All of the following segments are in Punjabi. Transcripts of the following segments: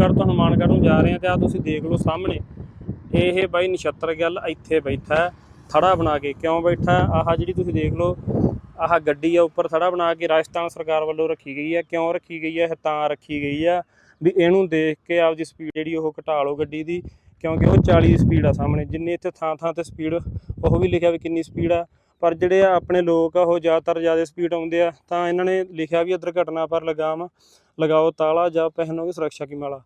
ਅਨੂਪਗੜ੍ਹ ਤੋਂ ਹਨੂਮਾਨਗੜ੍ਹ ਨੂੰ ਜਾ ਰਹੇ ਆ ਤੇ ਆ ਤੁਸੀਂ ਦੇਖ ਲਓ ਸਾਹਮਣੇ, ਇਹ ਬਾਈ ਨਛੱਤਰ ਗੱਲ ਇੱਥੇ ਬੈਠਾ ਥੜਾ ਬਣਾ ਕੇ ਕਿਉਂ ਬੈਠਾ ਆਹ ਜਿਹੜੀ ਤੁਸੀਂ ਦੇਖ ਲਓ, ਆਹ ਗੱਡੀ ਆ ਉੱਪਰ ਥੜਾ ਬਣਾ ਕੇ ਰਾਜਸਥਾਨ ਸਰਕਾਰ ਵੱਲੋਂ ਰੱਖੀ ਗਈ ਹੈ। ਕਿਉਂ ਰੱਖੀ ਗਈ ਹੈ? ਇਹ ਤਾਂ ਰੱਖੀ ਗਈ ਆ ਵੀ ਇਹਨੂੰ ਦੇਖ ਕੇ ਆਪਦੀ ਸਪੀਡ ਜਿਹੜੀ ਉਹ ਘਟਾ ਲਓ ਗੱਡੀ ਦੀ, ਕਿਉਂਕਿ ਉਹ 40 ਦੀ ਸਪੀਡ ਆ ਸਾਹਮਣੇ। ਜਿੰਨੀ ਇੱਥੇ ਥਾਂ ਥਾਂ ਤੇ ਸਪੀਡ ਉਹ ਵੀ ਲਿਖਿਆ ਵੀ ਕਿੰਨੀ ਸਪੀਡ ਆ। ਪਰ ਜਿਹੜੇ ਆ ਆਪਣੇ ਲੋਕ ਆ, ਉਹ ਜ਼ਿਆਦਾਤਰ ਜ਼ਿਆਦਾ ਸਪੀਡ ਆਉਂਦੇ ਆ, ਤਾਂ ਇਹਨਾਂ ਨੇ ਲਿਖਿਆ ਵੀ ਦੁਰਘਟਨਾ ਪਰ ਲਗਾਮ ਲਗਾਓ ਤਾਲਾ ਜਾਂ ਪਹਿਨੋਗੇ ਸੁਰੱਖਿਆ ਕੀ ਮਾਲਾ।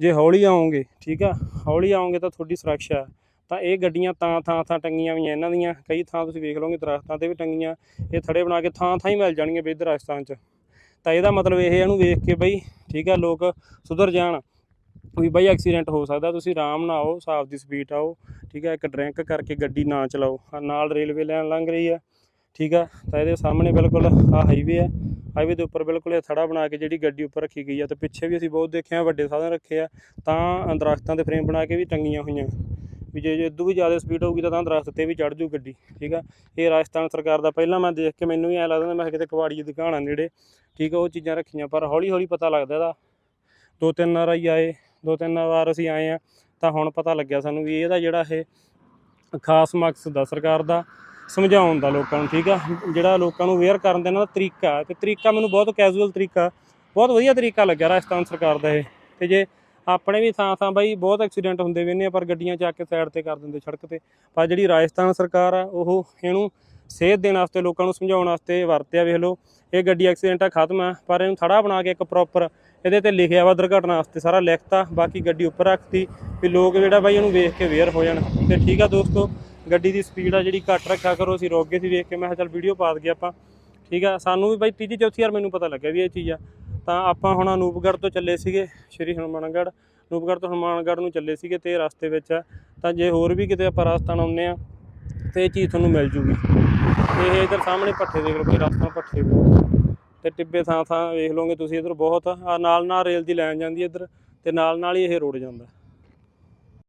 ਜੇ ਹੌਲੀ ਆਉਂਗੇ, ਠੀਕ ਆ, ਹੌਲੀ ਆਉਂਗੇ ਤਾਂ ਤੁਹਾਡੀ ਸੁਰੱਖਿਆ। ਤਾਂ ਇਹ ਗੱਡੀਆਂ ਤਾਂ ਥਾਂ ਥਾਂ ਟੰਗੀਆਂ ਹੋਈਆਂ ਇਹਨਾਂ ਦੀਆਂ, ਕਈ ਥਾਂ ਤੁਸੀਂ ਵੇਖ ਲਓਗੇ ਦਰਖਤਾਂ ਤੇ ਵੀ ਟੰਗੀਆਂ, ਇਹ ਥੜੇ ਬਣਾ ਕੇ ਥਾਂ ਥਾਂ ਹੀ ਮਿਲ ਜਾਣਗੀਆਂ ਬਈ ਇੱਧਰ ਰਾਜਸਥਾਨ 'ਚ। ਤਾਂ ਇਹਦਾ ਮਤਲਬ ਇਹ ਇਹਨੂੰ ਵੇਖ ਕੇ ਬਈ, ਠੀਕ ਆ, ਲੋਕ ਸੁਧਰ ਜਾਣ, ਵੀ ਬਈ ਐਕਸੀਡੈਂਟ ਹੋ ਸਕਦਾ, ਤੁਸੀਂ ਆਰਾਮ ਨਾਲ ਆਓ ਹਿਸਾਬ ਦੀ ਸਪੀਡ ਆਓ, ਠੀਕ ਆ, ਇੱਕ ਡਰਿੰਕ ਕਰਕੇ ਗੱਡੀ ਨਾ ਚਲਾਓ। ਨਾਲ ਰੇਲਵੇ ਲਾਈਨ ਲੰਘ ਰਹੀ ਆ, ਠੀਕ ਆ, ਤਾਂ ਇਹਦੇ ਸਾਹਮਣੇ ਬਿਲਕੁਲ ਆ ਹਾਈਵੇ ਆ। ਹਾਈਵੇ ਦੇ ਉੱਪਰ ਬਿਲਕੁਲ ਇਹ ਥੜਾ ਬਣਾ ਕੇ ਜਿਹੜੀ ਗੱਡੀ ਉੱਪਰ ਰੱਖੀ ਗਈ ਆ ਤੇ ਪਿੱਛੇ ਵੀ ਅਸੀਂ ਬਹੁਤ ਦੇਖਿਆ, ਵੱਡੇ ਸਾਧਨ ਰੱਖੇ ਆ, ਤਾਂ ਦਰਖਤਾਂ ਦੇ ਫਰੇਮ ਬਣਾ ਕੇ ਵੀ ਟੰਗੀਆਂ ਹੋਈਆਂ। ਵੀ ਜੇ ਜੇ ਇਦੋਂ ਵੀ ਜ਼ਿਆਦਾ ਸਪੀਡ ਹੋਊਗੀ ਤਾਂ ਤਾਂ ਦਰਖਤ ਤੇ ਵੀ ਚੜ ਜੂ ਗੱਡੀ, ਠੀਕ ਆ? ਇਹ ਰਾਜਸਥਾਨ ਸਰਕਾਰ ਦਾ ਪਹਿਲਾਂ ਮੈਂ ਦੇਖ ਕੇ ਮੈਨੂੰ ਵੀ ਐ ਲੱਗਦਾ ਮੈਂ ਕਿਤੇ ਕਵਾੜੀ ਦੀ ਦੁਕਾਨ ਆ ਨੇੜੇ, ਠੀਕ ਆ, ਉਹ ਚੀਜ਼ਾਂ ਰੱਖੀਆਂ, ਪਰ ਹੌਲੀ ਹੌਲੀ ਪਤਾ ਲੱਗਦਾ ਇਹਦਾ। ਦੋ ਤਿੰਨ ਵਾਰ ਆਈ ਆਏ, ਦੋ ਤਿੰਨ ਵਾਰ ਅਸੀਂ ਆਏ ਆ, ਤਾਂ ਹੁਣ ਪਤਾ ਲੱਗਿਆ ਸਾਨੂੰ ਵੀ ਇਹਦਾ ਜਿਹੜਾ ਇਹ ਖਾਸ ਮਕਸਦ ਆ ਸਰਕਾਰ ਦਾ। ਸਮਝਾਉਣ ਦਾ ਲੋਕਾਂ ਨੂੰ, ਠੀਕ ਆ? ਜਿਹੜਾ ਲੋਕਾਂ ਨੂੰ ਅਵੇਅਰ ਕਰਨ ਦਾ ਇਹਨਾਂ ਦਾ ਤਰੀਕਾ ਤੇ ਤਰੀਕਾ ਮੈਨੂੰ ਬਹੁਤ ਕੈਜੂਅਲ ਤਰੀਕਾ ਬਹੁਤ ਵਧੀਆ ਤਰੀਕਾ ਲੱਗਿਆ ਰਾਜਸਥਾਨ ਸਰਕਾਰ ਦਾ ਇਹ। ਤੇ ਜੇ ਆਪਣੇ ਵੀ ਥਾਂ ਥਾਂ ਬਾਈ ਬਹੁਤ ਐਕਸੀਡੈਂਟ ਹੁੰਦੇ ਵੇ ਨੇ ਪਰ ਗੱਡੀਆਂ ਚੱਕ ਕੇ ਸਾਈਡ ਤੇ ਕਰ ਦਿੰਦੇ ਸੜਕ ਤੇ। ਪਰ ਜਿਹੜੀ ਰਾਜਸਥਾਨ ਸਰਕਾਰ ਆ, ਉਹ ਇਹਨੂੰ ਸੇਧ ਦੇਣ ਵਾਸਤੇ, ਲੋਕਾਂ ਨੂੰ ਸਮਝਾਉਣ ਵਾਸਤੇ ਵਰਤਿਆ, ਵੇਖ ਲਓ। ਇਹ ਗੱਡੀ ਐਕਸੀਡੈਂਟ ਆ, ਖਤਮ ਆ, ਪਰ ਇਹਨੂੰ ਥੜਾ ਬਣਾ ਕੇ ਇੱਕ ਪ੍ਰੋਪਰ ਇਹਦੇ ਤੇ ਲਿਖਿਆ ਵਾ ਦੁਰਘਟਨਾ ਵਾਸਤੇ ਸਾਰਾ ਲਿਖਤਾ, ਬਾਕੀ ਗੱਡੀ ਉੱਪਰ ਰੱਖਤੀ, ਵੀ ਲੋਕ ਜਿਹੜਾ ਬਾਈ ਇਹਨੂੰ ਵੇਖ ਕੇ ਅਵੇਅਰ ਹੋ ਜਾਣ। ਤੇ ਠੀਕ ਆ ਦੋਸਤੋ ਗੱਡੀ ਦੀ ਸਪੀਡ ਆ ਜਿਹੜੀ ਘੱਟ ਰੱਖਿਆ ਕਰੋ, ਅਸੀਂ ਰੋਕ ਗਏ ਸੀ, ਵੇਖ ਕੇ ਮੈਂ ਕਿਹਾ ਚੱਲ ਵੀਡੀਓ ਪਾ ਦਈਏ ਆਪਾਂ। ਠੀਕ ਆ? ਸਾਨੂੰ ਵੀ ਬਾਈ ਤੀਜੀ, ਚੌਥੀ ਵਾਰ ਮੈਨੂੰ ਪਤਾ ਲੱਗਿਆ ਵੀ ਇਹ ਚੀਜ਼ ਆ। ਤਾਂ ਆਪਾਂ ਹੁਣ ਅਨੂਪਗੜ੍ਹ ਤੋਂ ਚੱਲੇ ਸੀਗੇ, ਸ਼੍ਰੀ ਹਨੂਮਾਨਗੜ੍ਹ। ਅਨੂਪਗੜ੍ਹ ਤੋਂ ਹਨੂਮਾਨਗੜ੍ਹ ਨੂੰ ਚੱਲੇ ਸੀਗੇ ਤੇ ਰਸਤੇ ਵਿੱਚ ਆ। ਤਾਂ ਜੇ ਹੋਰ ਵੀ ਕਿਤੇ ਆਪਾਂ ਰਾਜਸਥਾਨ ਆਉਂਦੇ ਆ, ਤੇ ਇਹ ਚੀਜ਼ ਤੁਹਾਨੂੰ ਮਿਲ ਜੂਗੀ। ਇਹ ਇਧਰ ਸਾਹਮਣੇ ਪੱਠੇ ਦੇਖ ਲਓ, ਕੋਈ ਰਸਤਾ ਪੱਠੇ ਬਹੁਤ ਤੇ ਟਿੱਬੇ ਥਾਂ ਥਾਂ ਵੇਖ ਲਓਗੇ ਤੁਸੀਂ ਇਧਰ ਬਹੁਤ ਆ। ਨਾਲ ਨਾਲ ਰੇਲ ਦੀ ਲਾਈਨ ਜਾਂਦੀ ਹੈ ਇਧਰ, ਤੇ ਨਾਲ ਨਾਲ ਹੀ ਇਹ ਰੋਡ ਜਾਂਦਾ।